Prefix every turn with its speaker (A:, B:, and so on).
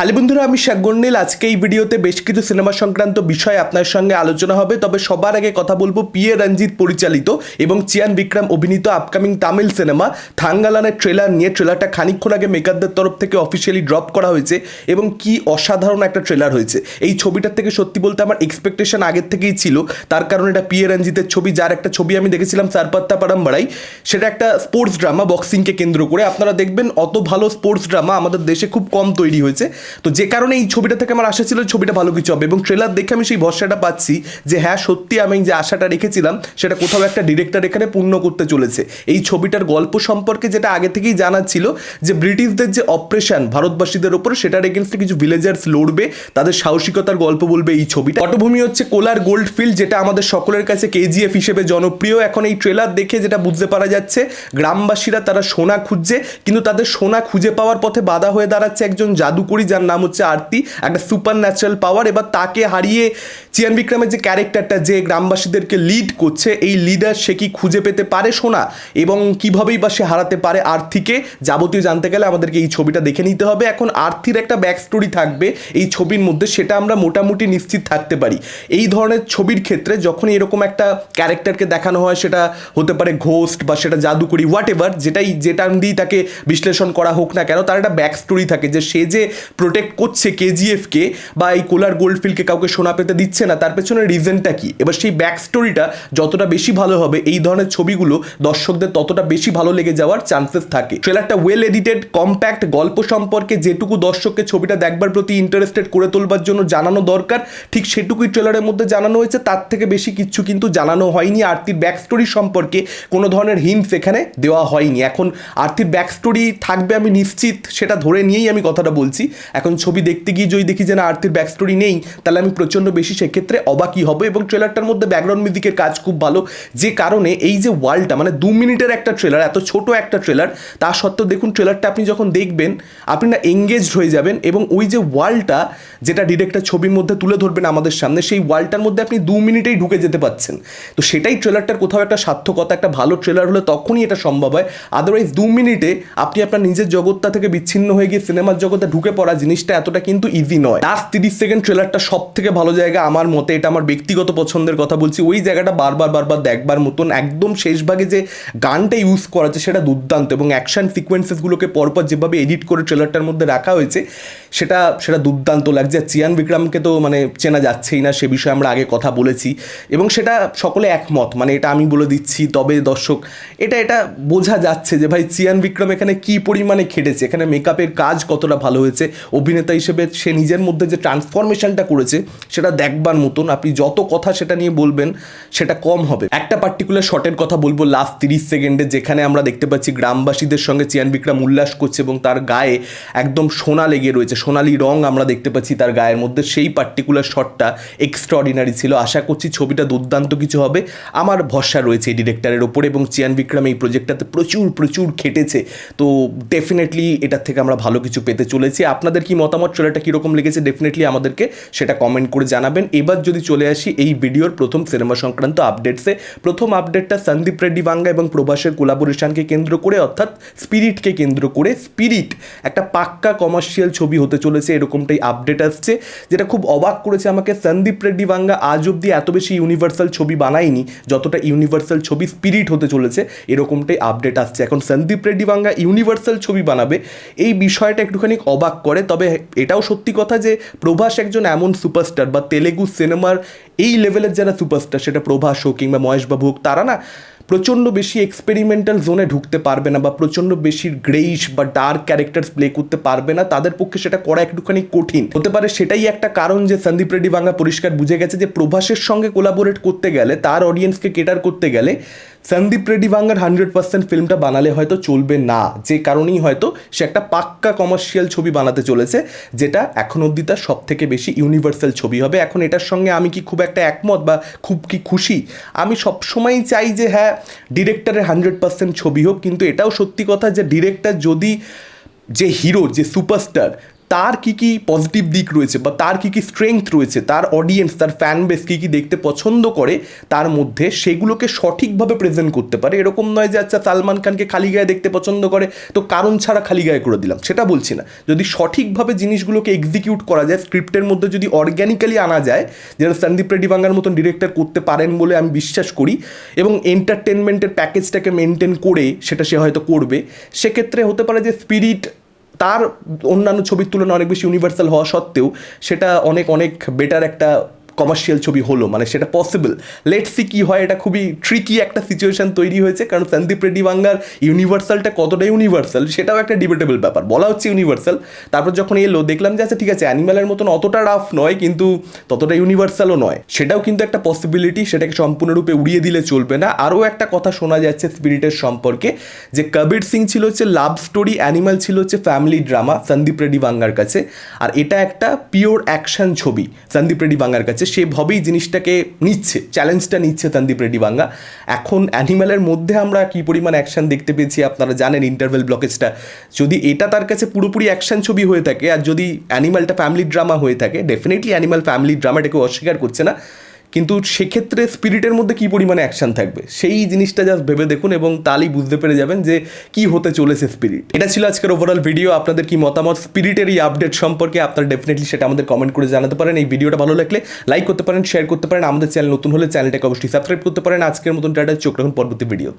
A: হালি বন্ধুরা, আমি শাকগন্ডিল আজকে এই ভিডিওতে বেশ কিছু সিনেমা সংক্রান্ত বিষয় আপনার সঙ্গে আলোচনা হবে। তবে সবার আগে কথা বলব পি এ রঞ্জিত পরিচালিত এবং চিয়ান বিক্রম অভিনীত আপকামিং তামিল সিনেমা। থাঙ্গালানের ট্রেলার নিয়ে ট্রেলারটা খানিকক্ষণ আগে মেকারদের তরফ থেকে অফিসিয়ালি ড্রপ করা হয়েছে এবং কি অসাধারণ একটা ট্রেলার হয়েছে। এই ছবিটার থেকে সত্যি বলতে আমার এক্সপেকটেশন আগের থেকেই ছিল। তার কারণ এটা পি এ রঞ্জিতের ছবি, যার একটা ছবি আমি দেখেছিলাম সারপাত্তা পারাম্বাড়াই সেটা একটা স্পোর্টস ড্রামা বক্সিংকে কেন্দ্র করে। আপনারা দেখবেন, অত ভালো স্পোর্টস ড্রামা আমাদের দেশে খুব কম তৈরি হয়েছে। তো যে কারণে এই ছবিটা থেকে আমার আশা ছিল ছবিটা ভালো কিছু হবে এবং ট্রেলার দেখে আমি সেই ভরসাটা পাচ্ছি যে হ্যাঁ সত্যি আমি যে আশাটা রেখেছিলাম, সেটা কোথাও একটা ডিরেক্টর এখানে পূর্ণ করতে চলেছে। এই ছবিটার গল্প সম্পর্কে যেটা আগে থেকেই জানা ছিল যে ব্রিটিশদের যে অপারেশন ভারতবাসীদের ওপর সেটার এগেনস্টে কিছু ভিলেজার্স লড়বে, তাদের সাহসিকতার গল্প বলবে এই ছবিটা। পটভূমি হচ্ছে কোলার গোল্ড ফিল্ড যেটা আমাদের সকলের কাছে কেজিএফ হিসেবে জনপ্রিয়। এখন এই ট্রেলার দেখে যেটা বুঝতে পারা যাচ্ছে, গ্রামবাসীরা তারা সোনা খুঁজছে, কিন্তু তাদের সোনা খুঁজে পাওয়ার পথে বাধা হয়ে দাঁড়াচ্ছে একজন জাদুকরি যার নাম হচ্ছে আরতি, একটা সুপার ন্যাচারাল পাওয়ার এবার তাকে হারিয়ে চিয়ান বিক্রমের যে ক্যারেক্টারটা যে গ্রামবাসীদেরকে লিড করছে, এই লিডার সে কি খুঁজে পেতে পারে সোনা? এবং কিভাবেই বা সে হারাতে পারে আর্থিকে যাবতীয় জানতে গেলে আমাদেরকে এই ছবিটা দেখে নিতে হবে। এখন আর্থির একটা ব্যাক স্টোরি থাকবে। এই ছবির মধ্যে সেটা আমরা মোটামুটি নিশ্চিত থাকতে পারি। এই ধরনের ছবির ক্ষেত্রে যখন এরকম একটা ক্যারেক্টারকে দেখানো হয়, সেটা হতে পারে ঘোস্ট বা সেটা জাদুকরি হোয়াট এভার যেটাই যে টার্ম দিয়েই তাকে বিশ্লেষণ করা হোক না কেন, তার একটা ব্যাক স্টোরি থাকে যে সে যে প্রোটেক্ট করছে কেজিএফকে বা এই কোলার গোল্ডফিল্ডকে কাউকে সোনা পেতে দিচ্ছে না, তার পেছনে রিজনটা কি? এবার সেই ব্যাক স্টোরিটা যতটা বেশি ভালো হবে, এই ধরনের ছবিগুলো দর্শকদের ততটা বেশি ভালো লেগে যাওয়ার চান্সেস থাকে। ট্রেলারটা ওয়েল এডিটেড কম্প্যাক্ট গল্প সম্পর্কে যেটুকু দর্শককে ছবিটা দেখবার প্রতি ইন্টারেস্টেড করে তোলবার জন্য জানানো দরকার, ঠিক সেটুকুই ট্রেলারের মধ্যে জানানো হয়েছে, তার থেকে বেশি কিচ্ছু কিন্তু জানানো হয়নি। আরতির ব্যাক স্টোরি সম্পর্কে কোনো ধরনের হিন্টস এখানে দেওয়া হয়নি। এখন আরতির ব্যাক স্টোরি থাকবে আমি নিশ্চিত, সেটা ধরে নিয়েই আমি কথাটা বলছি। এখন ছবি দেখতে গিয়ে যদি দেখি যে না, আরতির ব্যাক স্টোরি নেই, তাহলে আমি প্রচণ্ড বেশি সেক্ষেত্রে অবাকই হবে এবং ট্রেলারটার মধ্যে ব্যাকগ্রাউন্ড মিউজিকের কাজ খুব ভালো। যে কারণে এই যে ওয়ার্ল্ডটা মানে দু মিনিটের একটা ট্রেলার এত ছোট একটা ট্রেলার তা সত্ত্বেও দেখুন ট্রেলারটা আপনি যখন দেখবেন, আপনি না এঙ্গেজড হয়ে যাবেন এবং ওই যে ওয়ার্ল্ডটা যেটা ডিরেক্টর ছবির মধ্যে তুলে ধরবেন আমাদের সামনে, সেই ওয়ার্ল্ডটার মধ্যে আপনি দু মিনিটেই ঢুকে যেতে পাচ্ছেন। তো সেটাই ট্রেলারটার কোথাও একটা সার্থকতা, একটা ভালো ট্রেলার হলে তখনই এটা সম্ভব হয়। আদারওয়াইজ দু মিনিটে আপনি আপনার নিজের জগৎটা থেকে বিচ্ছিন্ন হয়ে গিয়ে সিনেমার জগতে ঢুকে পড়া জিনিসটা এতটা কিন্তু ইজি নয়। লাস্ট তিরিশ সেকেন্ড ট্রেলারটা সব থেকে ভালো জায়গা আমার মতে, এটা আমার ব্যক্তিগত পছন্দের কথা বলছি। ওই জায়গাটা বারবার বারবার দেখবার মতন একদম শেষ ভাগে যে গানটা ইউজ করা আছে সেটা দুর্দান্ত এবং অ্যাকশন সিকোয়েন্সেসগুলোকে পরপর যেভাবে এডিট করে ট্রেলারটার মধ্যে রাখা হয়েছে, সেটা সেটা দুর্দান্ত লাগছে। চিয়ান বিক্রমকে তো মানে চেনা যাচ্ছেই না, সে বিষয়ে আমরা আগে কথা বলেছি এবং সেটা সকলে একমত। মানে এটা আমি বলে দিচ্ছি, তবে দর্শক, এটা এটা বোঝা যাচ্ছে যে ভাই, চিয়ান বিক্রম এখানে কি পরিমাণে খেটেছে? এখানে মেকআপের কাজ কতটা ভালো হয়েছে? অভিনেতা হিসেবে সে নিজের মধ্যে যে ট্রান্সফরমেশনটা করেছে, সেটা দেখবার মতন আপনি যত কথা সেটা নিয়ে বলবেন, সেটা কম হবে। একটা পার্টিকুলার শটের কথা বলব লাস্ট তিরিশ সেকেন্ডে যেখানে আমরা দেখতে পাচ্ছি গ্রামবাসীদের সঙ্গে চিয়ান বিক্রম উল্লাস করছে এবং তার গায়ে একদম সোনা লেগে রয়েছে, সোনালি রং আমরা দেখতে পাচ্ছি তার গায়ের মধ্যে। সেই পার্টিকুলার শটটা এক্সট্রাঅর্ডিনারি ছিল। আশা করছি ছবিটা দুর্দান্ত কিছু হবে। আমার ভরসা রয়েছে এই ডিরেক্টরের ওপরে এবং চিয়ান বিক্রম এই প্রজেক্টটাতে প্রচুর প্রচুর খেটেছে। তো ডেফিনেটলি এটার থেকে আমরা ভালো কিছু পেতে চলেছি। আপনাদের কি মতামত ট্রেলারটা কীরকম লেগেছে ডেফিনেটলি আমাদেরকে সেটা কমেন্ট করে জানাবেন। এবার যদি চলে আসি এই ভিডিওর প্রথম সিনেমা সংক্রান্ত আপডেটসে প্রথম আপডেটটা সন্দীপ রেড্ডি বাঙ্গা এবং প্রভাসের কোলাবোরেশনকে কেন্দ্র করে, অর্থাৎ স্পিরিটকে কেন্দ্র করে স্পিরিট একটা পাক্কা কমার্শিয়াল ছবি হতে চলেছে, এরকমটাই আপডেট আসছে, যেটা খুব অবাক করেছে আমাকে। সন্দীপ রেড্ডি বাঙ্গা আজ অব্দি এত বেশি ইউনিভার্সাল ছবি বানায়নি, যতটা ইউনিভার্সাল ছবি স্পিরিট হতে চলেছে, এরকমটাই আপডেট আসছে। এখন সন্দীপ রেড্ডি বাঙ্গা ইউনিভার্সাল ছবি বানাবে, এই বিষয়টা একটুখানি অবাক করে। তবে এটাও সত্যি কথা যে প্রভাস একজন এমন সুপারস্টার বা তেলেগু সিনেমার এই লেভেলের যারা সুপারস্টার, সেটা প্রভাস হোক কিংবা মহেশবাবু হোক, তারা না প্রচণ্ড বেশি এক্সপেরিমেন্টাল জোনে ঢুকতে পারবে না বা প্রচণ্ড বেশি গ্রেইশ বা ডার্ক ক্যারেক্টার্স প্লে করতে পারবে না। তাদের পক্ষে সেটা করা একটুখানি কঠিন। হতে পারে সেটাই একটা কারণ যে সন্দীপ রেড্ডি বাংলা পরিষ্কার বুঝে গেছে যে প্রভাসের সঙ্গে কোলাবোরেট করতে গেলে, তার অডিয়েন্সকে কেটার করতে গেলে সন্দীপ রেড্ডি বাঙ্গার হান্ড্রেড পার্সেন্ট ফিল্মটা বানালে হয়তো চলবে না। যে কারণেই হয়তো সে একটা পাক্কা কমার্শিয়াল ছবি বানাতে চলেছে, যেটা এখন অবধি তার সব থেকে বেশি ইউনিভার্সাল ছবি হবে। এখন এটার সঙ্গে আমি কি খুব একটা একমত বা খুব কি খুশি? আমি সবসময়ই চাই যে হ্যাঁ ডিরেক্টরের হান্ড্রেড পার্সেন্ট ছবি হোক, কিন্তু এটাও সত্যি কথা যে ডিরেক্টর যদি যে হিরো যে সুপারস্টার তার কি কি পজিটিভ দিক রয়েছে বা তার কি কি স্ট্রেংথ রয়েছে, তার অডিয়েন্স তার ফ্যান বেস কী কী দেখতে পছন্দ করে, তার মধ্যে সেগুলোকে সঠিকভাবে প্রেজেন্ট করতে পারে। এরকম নয় যে আচ্ছা সালমান খানকে খালি গায়ে দেখতে পছন্দ করে, তো কারণ ছাড়া খালি গায়ে করে দিলাম। সেটা বলছি না। যদি সঠিকভাবে জিনিসগুলোকে এক্সিকিউট করা যায় স্ক্রিপ্টের মধ্যে যদি অর্গ্যানিক্যালি আনা যায়, যেটা সন্দীপ রেড্ডি বাঙ্গার মতন ডিরেক্টর করতে পারেন বলে আমি বিশ্বাস করি, এবং এন্টারটেনমেন্টের প্যাকেজটাকে মেনটেন করে সেটা সে হয়তো করবে, সেক্ষেত্রে হতে পারে যে স্পিরিট তার অন্যান্য ছবির তুলনায় অনেক বেশি ইউনিভার্সাল হওয়া সত্ত্বেও সেটা অনেক অনেক বেটার একটা কমার্শিয়াল ছবি হলো মানে সেটা পসিবল লেট সি কী হয়, এটা খুবই ট্রিকি একটা সিচুয়েশন তৈরি হয়েছে, কারণ সন্দীপ রেড্ডি বাঙ্গার ইউনিভার্সালটা কতটা ইউনিভার্সাল সেটাও একটা ডিবেটেবল ব্যাপার। বলা হচ্ছে ইউনিভার্সাল তারপর যখন এলো, দেখলাম যে আচ্ছা ঠিক আছে অ্যানিম্যালের মতন অতটা রাফ নয়, কিন্তু ততটা ইউনিভার্সালও নয়। সেটাও কিন্তু একটা পসিবিলিটি সেটাকে সম্পূর্ণরূপে উড়িয়ে দিলে চলবে না। আরও একটা কথা শোনা যাচ্ছে স্পিরিটের সম্পর্কে, যে কবির সিং ছিল হচ্ছে লাভ স্টোরি অ্যানিমাল ছিল হচ্ছে ফ্যামিলি ড্রামা সন্দীপ রেড্ডি বাঙ্গার কাছে। আর এটা একটা পিওর অ্যাকশন ছবি সন্দীপ রেড্ডি বাঙ্গার কাছে। সেভাবেই জিনিসটাকে নিচ্ছে চ্যালেঞ্জটা নিচ্ছে সন্দীপ রেড্ডি বাঙ্গা এখন অ্যানিম্যালের মধ্যে আমরা কী পরিমাণ অ্যাকশান দেখতে পেয়েছি আপনারা জানেন ইন্টারভেল ব্লকেজটা যদি এটা তার কাছে পুরোপুরি অ্যাকশান ছবি হয়ে থাকে আর যদি অ্যানিম্যালটা ফ্যামিলি ড্রামা হয়ে থাকে ডেফিনেটলি অ্যানিম্যাল ফ্যামিলি ড্রামাটাকে অস্বীকার করছে না। কিন্তু সেক্ষেত্রে স্পিরিটের মধ্যে কী পরিমাণে অ্যাকশান থাকবে? সেই জিনিসটা জাস্ট ভেবে দেখুন এবং তাহলেই বুঝতে পেরে যাবেন যে কি হতে চলেছে স্পিরিট এটা ছিল আজকের ওভারঅল ভিডিও আপনাদের কি মতামত? স্পিরিটের এই আপডেট সম্পর্কে আপনারা ডেফিনেটলি সেটা আমাদের কমেন্ট করে জানাতে পারেন। এই ভিডিওটা ভালো লাগলে লাইক করতে পারেন শেয়ার করতে পারেন। আমাদের চ্যানেল নতুন হলে চ্যানেলটাকে অবশ্যই সাবস্ক্রাইব করতে পারেন। আজকের মতন টাটা, চোখ রাখুন পরবর্তী ভিডিওতে